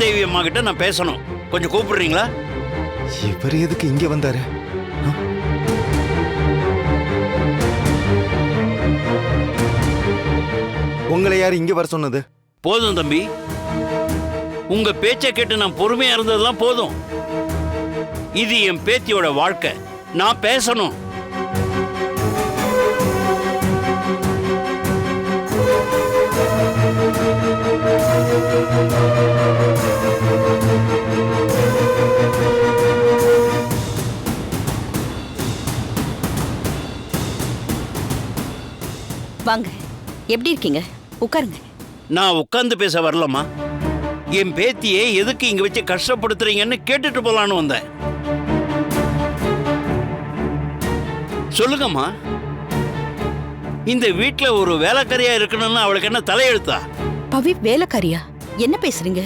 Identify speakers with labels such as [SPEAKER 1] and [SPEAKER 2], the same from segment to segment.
[SPEAKER 1] ரமாதேவி அம்மா கிட்ட நான் பேசணும். கொஞ்சம் கூப்பிடுறீங்களா?
[SPEAKER 2] இவர் எதுக்கு இங்க வந்தாரு? உங்களை யார் இங்க வர சொன்னது?
[SPEAKER 1] போதும் தம்பி. உங்க பேச்சை கேட்டு நான் பொறுமையா இருந்ததெல்லாம் போதும். இது என் பேத்தியோட வாழ்க்கை. நான் பேசணும்.
[SPEAKER 3] எப்படி இருக்கீங்க? உட்காருங்க.
[SPEAKER 1] நான் உட்கார்ந்து பேச வரலம்மா. என் பேத்தியை எதுக்கு இங்க வச்சு கஷ்டப்படுத்துறீங்கன்னு கேட்டுட்டு போலான்னு வந்தேன். சொல்லுங்கம்மா. இந்த வீட்ல ஒரு வேலைக்காரியா இருக்கணும்னு அவளுக்கு என்ன தலையெழுத்தா?
[SPEAKER 3] பவி வேலைக்காரியா? என்ன பேசுறீங்க?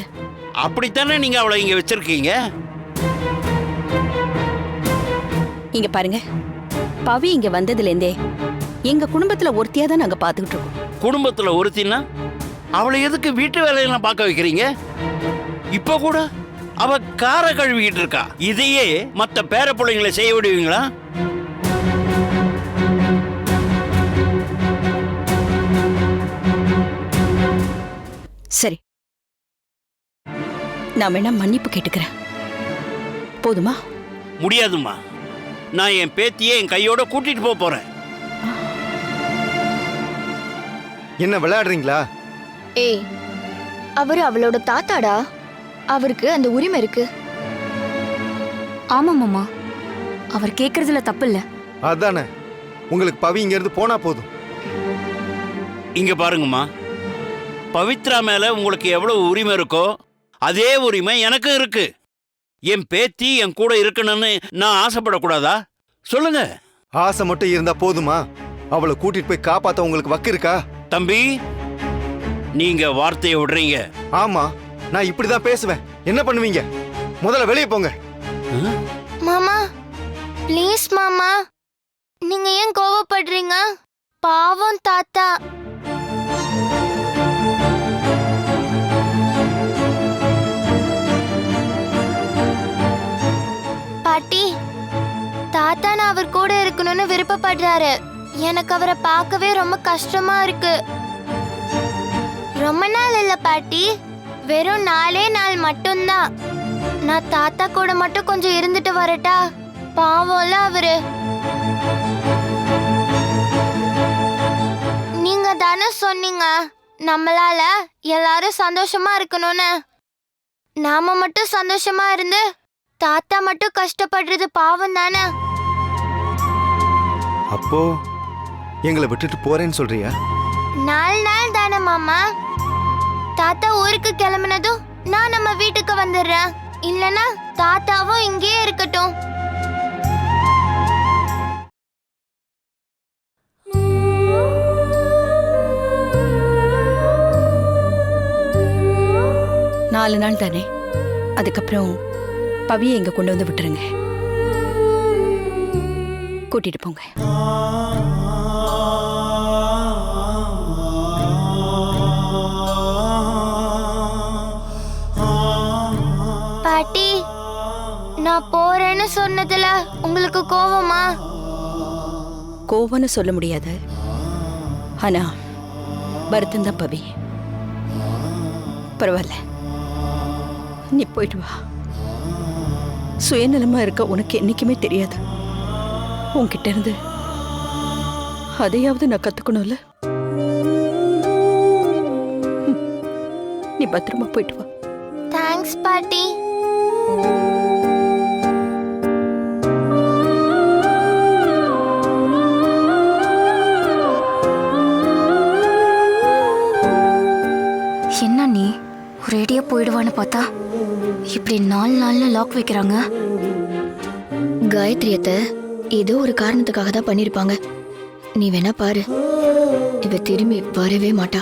[SPEAKER 1] அப்படித்தானே நீங்க அவளை இங்க வச்சிருக்கீங்க?
[SPEAKER 3] இங்க பாருங்க. பவி இங்க வந்ததுல இருந்தே எங்க குடும்பத்துல ஒருத்தியா தான் நாங்க பாத்துக்கிட்டு இருக்கோம்.
[SPEAKER 1] குடும்பத்துல ஒருத்தினா அவளை எதுக்கு வீட்டு வேலையெல்லாம் பார்க்க வைக்கிறீங்க? இப்ப கூட அவ காரை கழுவிக்கிட்டு இருக்கா. இதையே மத்த பேர பிள்ளைங்களை செய்ய விடுவீங்களா?
[SPEAKER 3] சரி. நான் வேணா மன்னிப்பு கேட்டுக்கிறேன். போதுமா?
[SPEAKER 1] முடியாதும்மா. நான் என் பேத்தியை என் கையோட கூட்டிட்டு போக போறேன்.
[SPEAKER 2] என்ன விளையாடுறீங்களா?
[SPEAKER 4] ஏய் அவர் அவளோட தாத்தாடா. அவருக்கு அந்த உரிமை இருக்கு.
[SPEAKER 5] ஆமாம் மாமா. அவர் கேட்கறதுல தப்பு இல்ல
[SPEAKER 2] அதானே. உங்களுக்கு பவி இங்க இருந்து போனா போதும்.
[SPEAKER 1] இங்க பாருங்கம்மா. பவித்ரா மேல உங்களுக்கு எவ்வளவு உரிமை இருக்கோ அதே உரிமை எனக்கும் இருக்கு. என் பேத்தி என் கூட இருக்கணும்னு நான் ஆசைப்படக்கூடாதா? சொல்லுங்க.
[SPEAKER 2] ஆசை மட்டும் இருந்தா போதுமா? அவளை கூட்டிட்டு போய் காப்பாத்த உங்களுக்கு வக்கு இருக்கா
[SPEAKER 1] தம்பி நீங்க வார்த்தையை விடுறீங்க.
[SPEAKER 2] ஆமா நான் இப்படிதான் பேசுவேன். என்ன பண்ணுவீங்க? முதல்ல வெளியே போங்க.
[SPEAKER 4] மாமா ப்ளீஸ் மாமா. நீங்க ஏன் கோவப்படுறீங்க? பாவம் தாத்தா. பாட்டி தாத்தா நான் அவர் கூட இருக்கணும்னு விருப்பப்படுறாரு. எனக்கு அவரை பார்க்கவே ரொம்ப கஷ்டமா இருக்கு. ரொம்ப நாள் இல்ல பாட்டி. வெறும் நாலே நாள் மட்டும்தான். நான் தாத்தா கூட மட்டும் கொஞ்சம் இருந்துட்டு வரட்டா? பாவம்ல அவரு. நீங்க தானே சொன்னீங்க நம்மளால எல்லாரும் சந்தோஷமா இருக்கணும்னு. நாம மட்டும் சந்தோஷமா இருந்து தாத்தா மட்டும் கஷ்டப்படுறது பாவம் தானே?
[SPEAKER 2] அப்போ எங்களை விட்டுட்டு போறேன்னு சொல்றியா?
[SPEAKER 4] நாலு நாள் தானே மாமா. தாத்தா ஊருக்கு கிளம்புனதும் நான் நம்ம வீட்டுக்கு வந்துடுறேன். இல்லனா தாத்தாவும் இங்கேயே இருக்கட்டும்.
[SPEAKER 3] நாலு நாள் தானே. அதுக்கப்புறம் பவியை இங்க கொண்டு வந்து விட்டுருங்க. கூட்டிட்டு போங்க.
[SPEAKER 4] நான் போறேன்னு சொன்னதுல உங்களுக்கு கோவமா?
[SPEAKER 3] கோவம்னு சொல்ல முடியாது. ஆனா வருத்தம் தான் பவி. பரவாயில்ல. நீ போயிட்டு வா. சுயநலமா இருக்க உனக்கு என்னைக்குமே தெரியாது. உன்கிட்ட இருந்து அதையாவது நான் கத்துக்கணும்ல. நீ பத்திரமா போயிட்டு வா.
[SPEAKER 4] தேங்க்ஸ் பாட்டி.
[SPEAKER 5] இப்படி நாலு நாள்ல லாக் வைக்கிறாங்க?
[SPEAKER 4] காயத்ரியத்தை ஏதோ ஒரு காரணத்துக்காக தான் பண்ணிருப்பாங்க. நீ வேணா பாரு. இவ திரும்பி வரவே மாட்டா.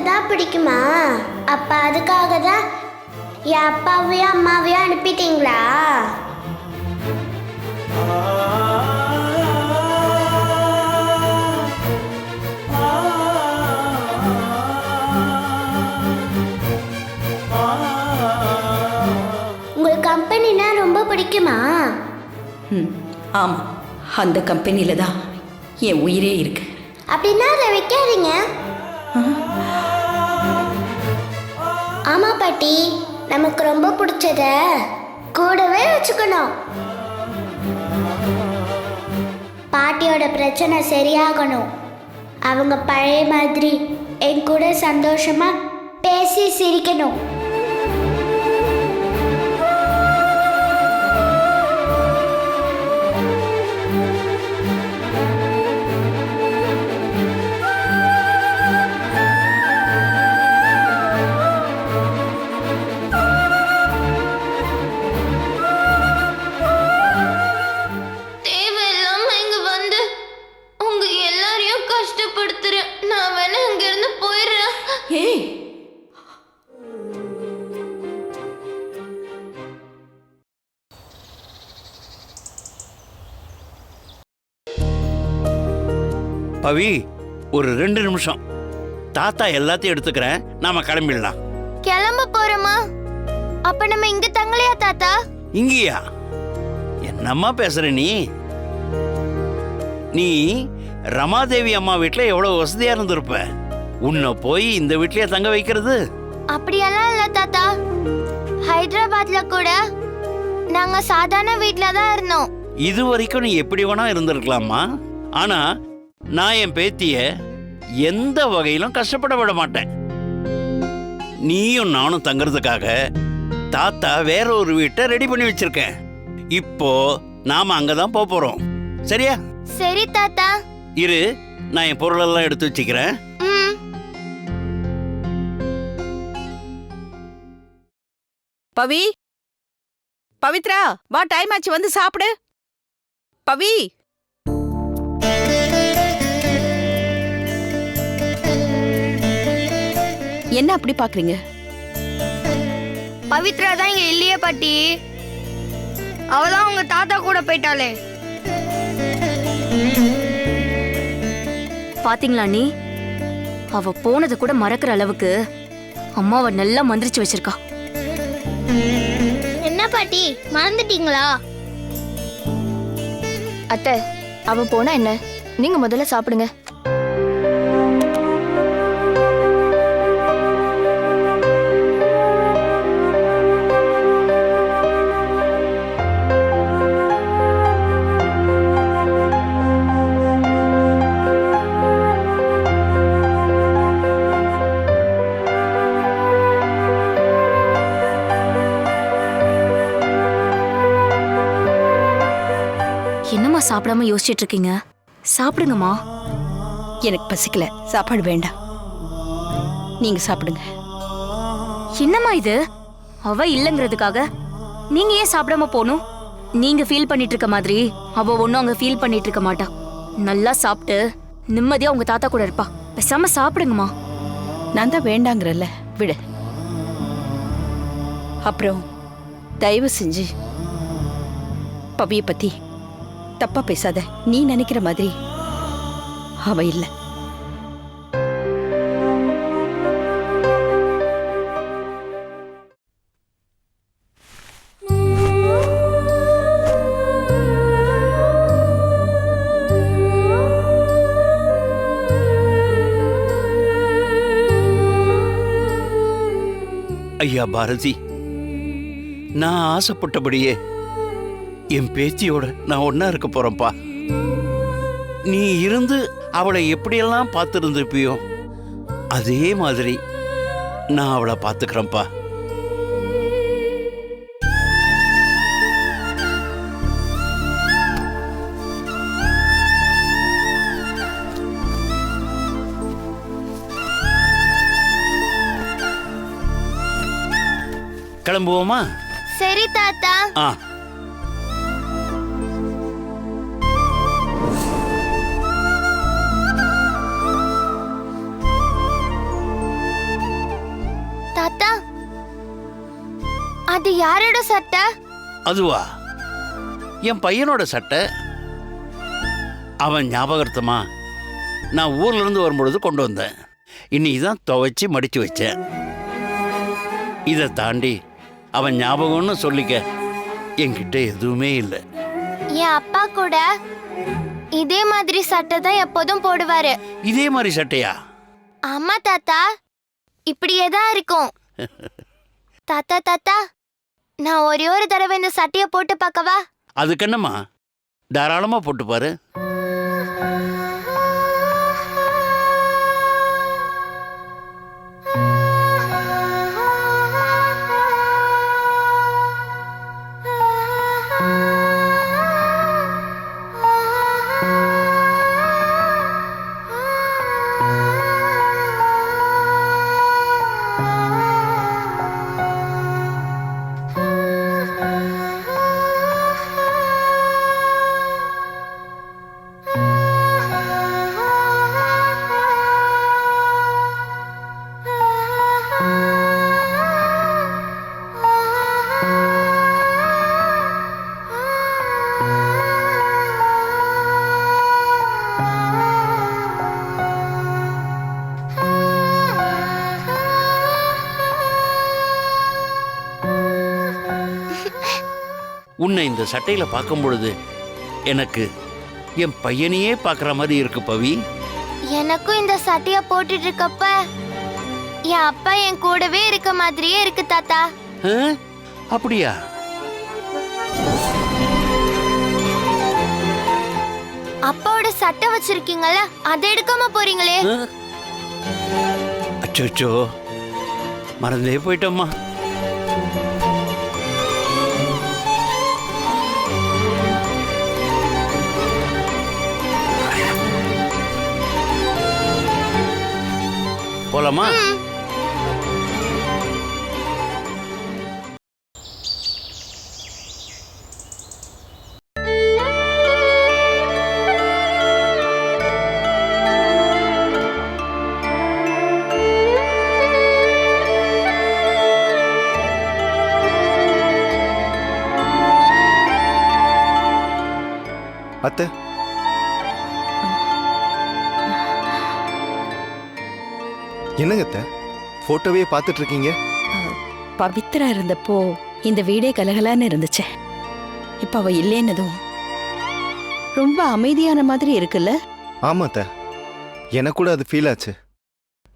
[SPEAKER 6] மட்டும்தான் பிடிக்குமா? அப்ப அதுக்காக தான் என் அப்பாவையும் அம்மாவையும் அனுப்பிட்டீங்களா? உங்களுக்கு கம்பெனினா ரொம்ப பிடிக்குமா?
[SPEAKER 3] ம் ஆமாம் அந்த கம்பெனியில் தான் என் உயிரே இருக்கு.
[SPEAKER 6] அப்படின்னா அதை வைக்காதீங்க. குட்டி நமக்கு ரொம்ப பிடிச்சத கூடவே வச்சுக்கணும். பாட்டியோட பிரச்சனை சரியாகணும். அவங்க பழைய மாதிரி என் கூட சந்தோஷமா பேசி சிரிக்கணும்.
[SPEAKER 3] ஏய்.
[SPEAKER 1] பவி ஒரு ரெண்டு நிமிஷம். தாத்தா எல்லாத்தையும் எடுத்துக்கிறேன். நாம கிளம்பிடலாம்.
[SPEAKER 4] கிளம்ப போறோமா அப்ப நம்ம இங்க தங்கலையா தாத்தா?
[SPEAKER 1] இங்கேயா? என்னம்மா பேசுற நீ? நீ ரமாதேவி அம்மா வீட்ல எவ்வளவு வசதியா இருந்திருப்ப. உன்னை போய் இந்த வீட்லயே தங்க வைக்கிறது?
[SPEAKER 4] அப்படியெல்லாம் இல்ல தாத்தா. ஹைதராபாத்ல கூட நாங்க சாதாரண வீட்ல தான் இருந்தோம்.
[SPEAKER 1] இது வரைக்கும் நீ எப்படி வேணா இருந்திருக்கலாமா ஆனா நான் என் பேத்திய எந்த வகையிலும் கஷ்டப்பட விட மாட்டேன். நீயும் நானும் தங்குறதுக்காக தாத்தா வேற ஒரு வீட்டை ரெடி பண்ணி வச்சிருக்கேன். இப்போ நாம அங்கதான் போக போறோம். சரியா?
[SPEAKER 4] சரி தாத்தா.
[SPEAKER 1] இரு நான் என் பொருளெல்லாம் எடுத்து வச்சுக்கிறேன்.
[SPEAKER 3] பவி. பவித்ரா வா டைம் ஆச்சு வந்து சாப்பிடு. பவி. என்ன அப்படி பாக்குறீங்க?
[SPEAKER 4] பவித்ரா தான் இங்க இல்லையே பாட்டி. அவ தான் உங்க தாத்தா கூட போயிட்டாளே.
[SPEAKER 5] பாத்தீங்களா நீ? அவ போனதை கூட மறக்கிற அளவுக்கு அம்மாவை நல்லா மந்திரிச்சு வச்சிருக்கா.
[SPEAKER 6] என்ன பாட்டி? மறந்துட்டீங்களா?
[SPEAKER 7] அத்தை அவ போனா என்ன? நீங்க முதல்ல சாப்பிடுங்க.
[SPEAKER 5] சாப்பிடாம யோசிச்சிட்டு இருக்கீங்க? சாப்பிடுங்கம்மா.
[SPEAKER 3] எனக்கு பசிக்கல. சாப்பாடு வேண்டாம். நீங்க சாப்பிடுங்க.
[SPEAKER 5] என்னம்மா இது? அவ இல்லைங்கிறதுக்காக நீங்க ஏன் சாப்பிடாம போகணும்? நீங்க ஃபீல் பண்ணிட்டு இருக்க மாதிரி அவ ஒன்னும் அங்க ஃபீல் பண்ணிட்டு இருக்க மாட்டா. நல்லா சாப்பிட்டு நிம்மதியா உங்க தாத்தா கூட இருப்பா. பேசாம சாப்பிடுங்கம்மா.
[SPEAKER 3] நான் தான் வேண்டாங்கிறல்ல விடு. அப்புறம் தயவு செஞ்சு பவிய பத்தி தப்பா பேசாத. நீ நினைக்கிற மாதிரி. அவ இல்ல.
[SPEAKER 1] ஐயா பாரதி நான் ஆசைப்பட்டபடியே என் பேத்தியோட நான் ஒண்ணா இருக்க போறேன்ப்பா. நீ இருந்து அவளை எப்படியெல்லாம் பார்த்துருந்துருப்பியோ அதே மாதிரி நான் அவளை பார்த்துக்கிறேன்ப்பா. கிளம்புவோமா?
[SPEAKER 4] சரி தாத்தா.
[SPEAKER 1] ஆ.
[SPEAKER 4] அது யாரோட சட்டை?
[SPEAKER 1] அதுவா? என் பையனோட சட்டை? அவன் ஞாபகார்த்தமா? நான் ஊர்ல இருந்து வரும்பொழுது கொண்டு வந்தேன். இன்னைக்கு தான் துவைச்சி மடிச்சு வச்சேன். இதை தாண்டி அவன் ஞாபகம்னு சொல்லிக்க என்கிட்ட எதுவுமே இல்லை.
[SPEAKER 4] என் அப்பா கூட இதே மாதிரி சட்டை தான் எப்போதும் போடுவாரு.
[SPEAKER 1] இதே மாதிரி சட்டையா?
[SPEAKER 4] ஆமா தாத்தா. இப்படியே தான் இருக்கும். தாத்தா தாத்தா. நான் ஒரே ஒரு தடவை இந்த சட்டையை போட்டு பார்க்கவா?
[SPEAKER 1] அதுக்கு என்னம்மா? தாராளமா போட்டு பாரு. உன்னை இந்த சட்டையில பார்க்கும் பொழுது எனக்கு என் பையனையே பார்க்குற மாதிரி இருக்கு பவி.
[SPEAKER 4] எனக்கும் இந்த சட்டைய போட்டுட்டு இருக்கப்ப என் அப்பா என் கூடவே இருக்க மாதிரியே இருக்கு தாத்தா?
[SPEAKER 1] அப்படியா?
[SPEAKER 4] அப்பாவோட சட்டை வச்சிருக்கீங்கல்ல அதை எடுக்காம போறீங்களே.
[SPEAKER 1] அச்சோ மறந்தே போயிட்டோம்மா. போலாமா
[SPEAKER 2] என்னங்க அத்தை? போட்டோவே பார்த்துட்டு இருக்கீங்க
[SPEAKER 3] பவித்ரா இருந்தப்போ இந்த வீடே கலகலான்னு இருந்துச்சு. இப்ப அவ இல்லைன்னதும் ரொம்ப அமைதியான மாதிரி இருக்குல்ல?
[SPEAKER 2] ஆமா அத்தை. எனக்கு கூட அது ஃபீல் ஆச்சு.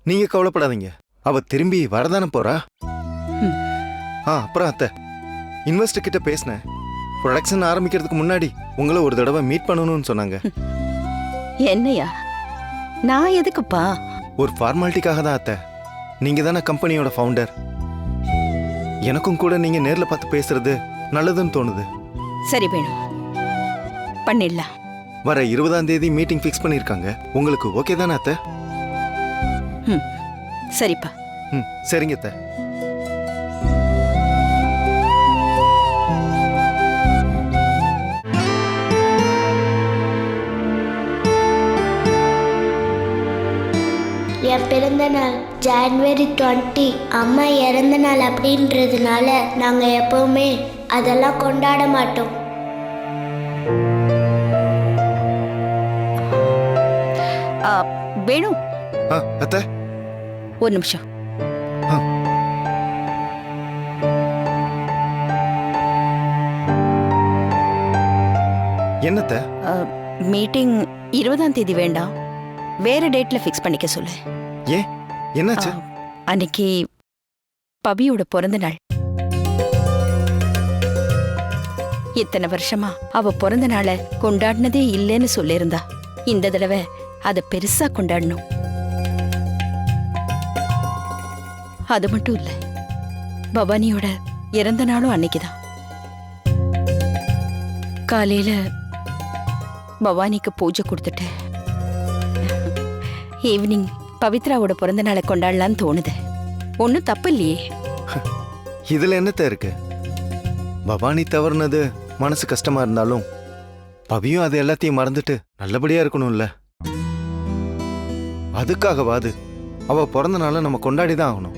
[SPEAKER 2] நீங்க கவலைப்படாதீங்க. அவ திரும்பி வரதானே போறா. ஆ அப்புறம் அத்தை. இன்வெஸ்டர் கிட்ட பேசினேன். ப்ரொடக்ஷன் ஆரம்பிக்கிறதுக்கு முன்னாடி உங்களை ஒரு தடவை மீட் பண்ணணும்னு சொன்னாங்க.
[SPEAKER 3] என்னையா? நான் எதுக்குப்பா?
[SPEAKER 2] ஒரு ஃபார்மாலிட்டிக்காக தான் அத்தை. நீங்க தானே கம்பெனியோட ஃபவுண்டர் எனக்கும் கூட நீங்க நேர்ல பார்த்து பேசுறது நல்லதுன்னு தோணுது.
[SPEAKER 3] சரி வேணும் பண்ணிடலாம்.
[SPEAKER 2] வர இருபதாம் தேதி மீட்டிங் ஃபிக்ஸ் பண்ணியிருக்காங்க. உங்களுக்கு ஓகே தானே அத்தை?
[SPEAKER 3] ம். சரிப்பா.
[SPEAKER 2] ம் சரிங்க அத்தை.
[SPEAKER 6] பிறந்த நாள் ஜான்வரி டுவெண்ட்டி அம்மா இறந்த நாள் அப்படின்றதுனால நாங்கள் எப்பவுமே அதெல்லாம் கொண்டாட மாட்டோம்.
[SPEAKER 3] ஆ, வேணு.
[SPEAKER 2] ஆ அத்தை.
[SPEAKER 3] ஒரு நிமிஷம்.
[SPEAKER 2] என்னத்த?
[SPEAKER 3] மீட்டிங் இருபதாம் தேதி வேண்டாம். வேற டேட்ல ஃபிக்ஸ் பண்ணிக்க சொல்லு.
[SPEAKER 2] ஏ என்னாச்சு?
[SPEAKER 3] அன்னைக்கு பபியோட பிறந்த நாள். இத்தனை வருஷமா அவ பிறந்த நாளை கொண்டாடினதே இல்லைன்னு சொல்லியிருந்தா. இந்த தடவை அதை பெருசா கொண்டாடணும். அது மட்டும் இல்ல பவானியோட இறந்த நாளும் அன்னைக்குதான். காலையில பவானிக்கு பூஜை கொடுத்துட்டு ஈவினிங் பவித்ராவோட பிறந்த நாளை கொண்டாடலான்னு தோணுது. ஒன்றும் தப்பு இல்லையே
[SPEAKER 2] இதுல என்னத்த இருக்கு? பவானி தவறுனது மனசு கஷ்டமா இருந்தாலும் பவியும் அது எல்லாத்தையும் மறந்துட்டு நல்லபடியா இருக்கணும்ல. அதுக்காகவாது அவ பிறந்த நாளை நம்ம கொண்டாடி தான் ஆகணும்.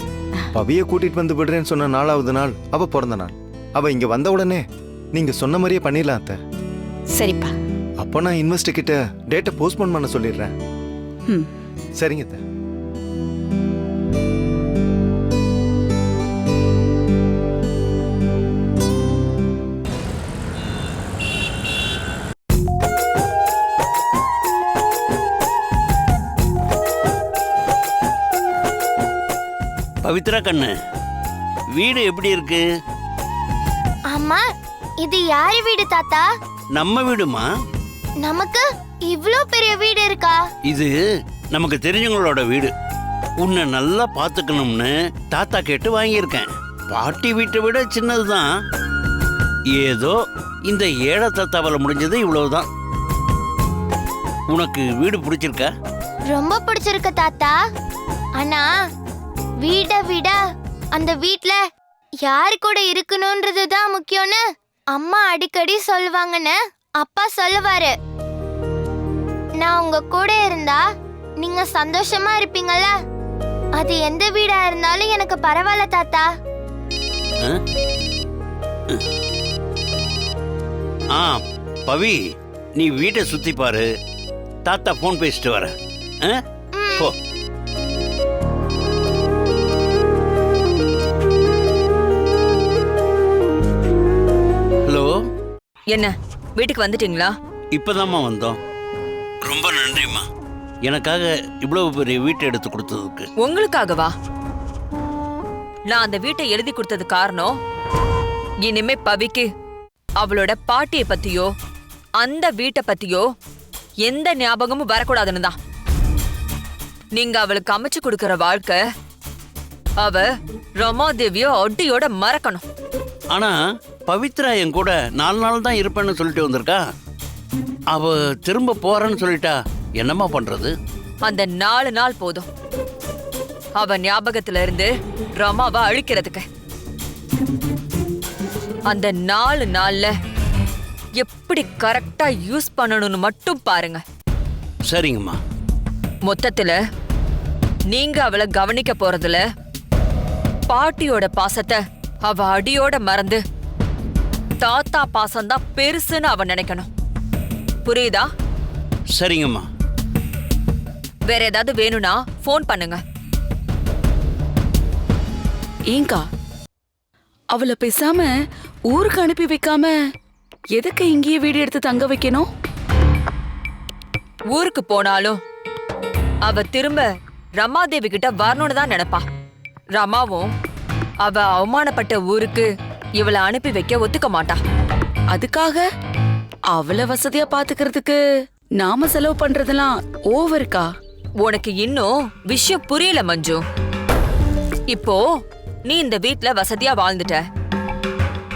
[SPEAKER 2] பவிய கூட்டிட்டு வந்து விடுறேன்னு சொன்ன நாலாவது நாள் அவ பிறந்த நாள். அவ இங்க வந்த உடனே நீங்க சொன்ன மாதிரியே பண்ணிடலாம் அத்தை.
[SPEAKER 3] சரிப்பா.
[SPEAKER 2] அப்போ நான் இன்வெஸ்டர் கிட்ட டேட்டை போஸ்ட்போன் பண்ண சொல்லிடுறேன்.
[SPEAKER 3] ம்
[SPEAKER 2] சரிங்க அத்தை.
[SPEAKER 1] பவித்ரா கண்ணு வீடு எப்படி இருக்கு?
[SPEAKER 4] அம்மா இது யாரு வீடு தாத்தா?
[SPEAKER 1] நம்ம வீடுமா?
[SPEAKER 4] நமக்கு இவ்ளோ பெரிய வீடு இருக்கா?
[SPEAKER 1] இது நமக்கு தெரிஞ்சவங்களோட வீடு. உன்னை நல்லா பார்த்துக்கணும்னு தாத்தா கேட்டு வாங்கியிருக்கேன். பாட்டி வீட்டை விட சின்னதுதான். ஏதோ இந்த ஏழை தாத்தாவில் முடிஞ்சது இவ்வளவுதான். உனக்கு வீடு பிடிச்சிருக்கா?
[SPEAKER 4] ரொம்ப பிடிச்சிருக்கு தாத்தா. ஆனா வீடை விட அந்த வீட்ல யார் கூட இருக்கணும்ன்றது தான் முக்கியம்னு அம்மா அடிக்கடி சொல்லுவாங்கன்னு அப்பா சொல்லுவாரு. நான் உங்க கூட இருந்தா நீங்க சந்தோஷமா இருப்பீங்கல்ல? அது எந்த வீடா இருந்தாலும் எனக்கு பரவாயில்ல தாத்தா.
[SPEAKER 1] ஆ? பவி நீ வீட்டை சுத்தி பாரு. தாத்தா ஃபோன் பேசிட்டு வர? போ. ஹலோ?
[SPEAKER 8] என்ன வீட்டுக்கு வந்துட்டீங்களா?
[SPEAKER 1] இப்பதாம்மா வந்தோம். ரொம்ப நன்றிம்மா. எனக்காக இவ்வளவு பெரிய வீட்டை எடுத்து கொடுத்ததுக்கு.
[SPEAKER 8] உங்களுக்காகவா? நான் அந்த வீட்டை எழுதி கொடுத்தது காரணம் இனிமே பவிக்கு அவளோட பாட்டிய பத்தியோ அந்த வீட்டை பத்தியோ எந்த ஞாபகமும் வரக்கூடாதுன்னு தான். நீங்க அவளுக்கு அமைச்சு கொடுக்கிற வாழ்க்கை அவ ரமாதேவியோ அடியோட மறக்கணும்.
[SPEAKER 1] ஆனா பவித்ரா என் கூட நாலு நாள் தான் இருப்பேன்னு சொல்லிட்டு வந்திருக்கா? அவ திரும்ப போறேன்னு சொல்லிட்டா? என்னம்மா பண்றது?
[SPEAKER 8] அந்த நாலு நாள் போதும். அவ ஞாபகத்துல இருந்து ரமாவை அழிக்கிறதுக்கு. அந்த நாலு நாள்ல எப்படி கரெக்டா யூஸ் பண்ணணும்னு மட்டும் பாருங்க.
[SPEAKER 1] சரிங்கம்மா.
[SPEAKER 8] மொத்தத்துல நீங்க அவளை கவனிக்க போறதுல பாட்டியோட பாசத்தை அவ அடியோட மறந்து தாத்தா பாசம்தான் பெருசுன்னு அவ நினைக்கணும். புரியுதா?
[SPEAKER 1] சரிங்கம்மா.
[SPEAKER 8] வேற ஏதாவது வேணும்னா ஃபோன் பண்ணுங்க.
[SPEAKER 9] ஏங்கா அவளை பேசாம ஊருக்கு அனுப்பி வைக்காம எதுக்கு இங்கேயே வீடு எடுத்து தங்க வைக்கணும்?
[SPEAKER 8] ஊருக்கு போனாலும் அவ திரும்ப ரமாதேவி கிட்ட வரணும்னு தான் நினைப்பா. ரமாவும் அவ அவமானப்பட்ட ஊருக்கு இவளை அனுப்பி வைக்க ஒத்துக்க மாட்டா.
[SPEAKER 9] அதுக்காக அவளை வசதியா பாத்துக்கிறதுக்கு நாம செலவு பண்றதெல்லாம் ஓவருக்கா
[SPEAKER 8] உனக்கு இன்னும் விஷயம் புரியல மஞ்சு. இப்போ நீ இந்த வீட்ல வசதியா வாழ்ந்துட்ட.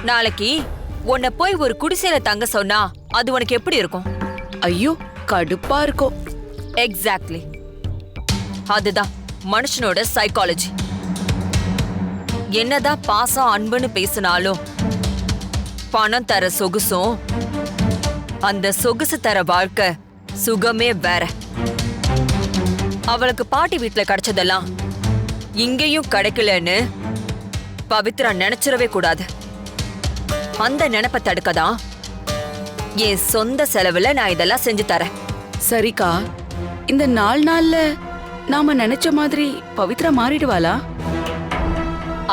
[SPEAKER 8] நாளைக்கு உன்னை போய் ஒரு குடிசையில தங்க சொன்னா அது உனக்கு எப்படி இருக்கும்?
[SPEAKER 9] ஐயோ கடுப்பா இருக்கும்.
[SPEAKER 8] எக்ஸாக்ட்லி அதுதான் மனுஷனோட சைக்காலஜி என்னதான் பாசம் அன்புன்னு பேசினாலும் பணம் தர சொகுசும் அந்த சொகுசு தர வாழ்க்கை சுகமே வேற. அவளுக்கு பாட்டி வீட்ல கிடைச்சதெல்லாம் இங்கேயும் கிடைக்கலன்னு பவித்ரா நினைச்சிடவே கூடாது. அந்த நினைப்பை தடுக்க தான் என் சொந்த செலவுல நான் இதெல்லாம் செஞ்சு தரேன்.
[SPEAKER 9] சரிக்கா இந்த நாலு நாள்ல நாம நினைச்ச மாதிரி பவித்ரா மாறிடுவாளா?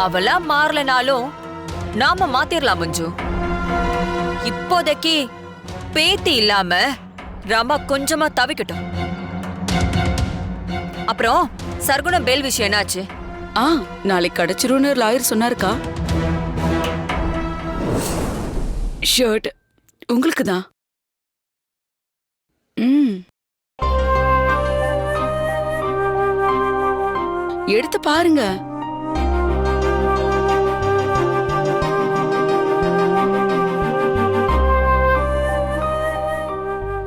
[SPEAKER 8] அவளா மாறலனாலும் நாம மாத்திரலாம் மஞ்சு. இப்போதைக்கு பேத்தி இல்லாம ரமா கொஞ்சமா தவிக்கட்டும். அப்புறம் சர்க்குணம் பேல் விஷயம் என்னாச்சு?
[SPEAKER 9] ஆ நாளைக்கு கிடைச்சிரும்னு லாயர் சொன்னாருக்கா? ஷர்ட் உங்களுக்கு தான் ம். எடுத்து பாருங்க.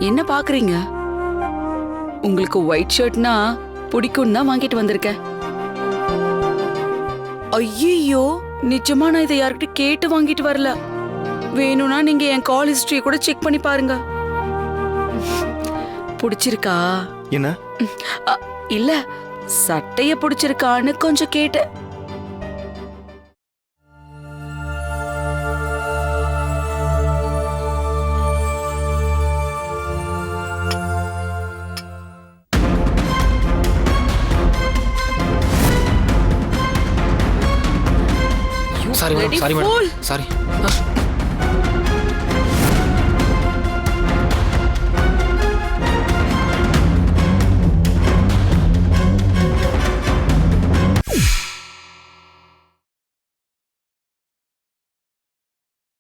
[SPEAKER 9] என்ன பாக்குறீங்க? உங்களுக்கு ஒயிட் ஷர்ட்னா பிடிக்கும் தான் வாங்கிட்டு வந்திருக்கேன். ஐயோ நிஜமா நான் இதை யார்கிட்ட கேட்டு வாங்கிட்டு வரல. வேணும்னா நீங்க என் கால் ஹிஸ்டரிய கூட செக் பண்ணி பாருங்க. பிடிச்சிருக்கா?
[SPEAKER 2] என்ன?
[SPEAKER 9] இல்ல சட்டைய பிடிச்சிருக்கான்னு கொஞ்சம் கேட்டேன்.
[SPEAKER 8] Sorry madam
[SPEAKER 10] sorry.
[SPEAKER 8] Madam sorry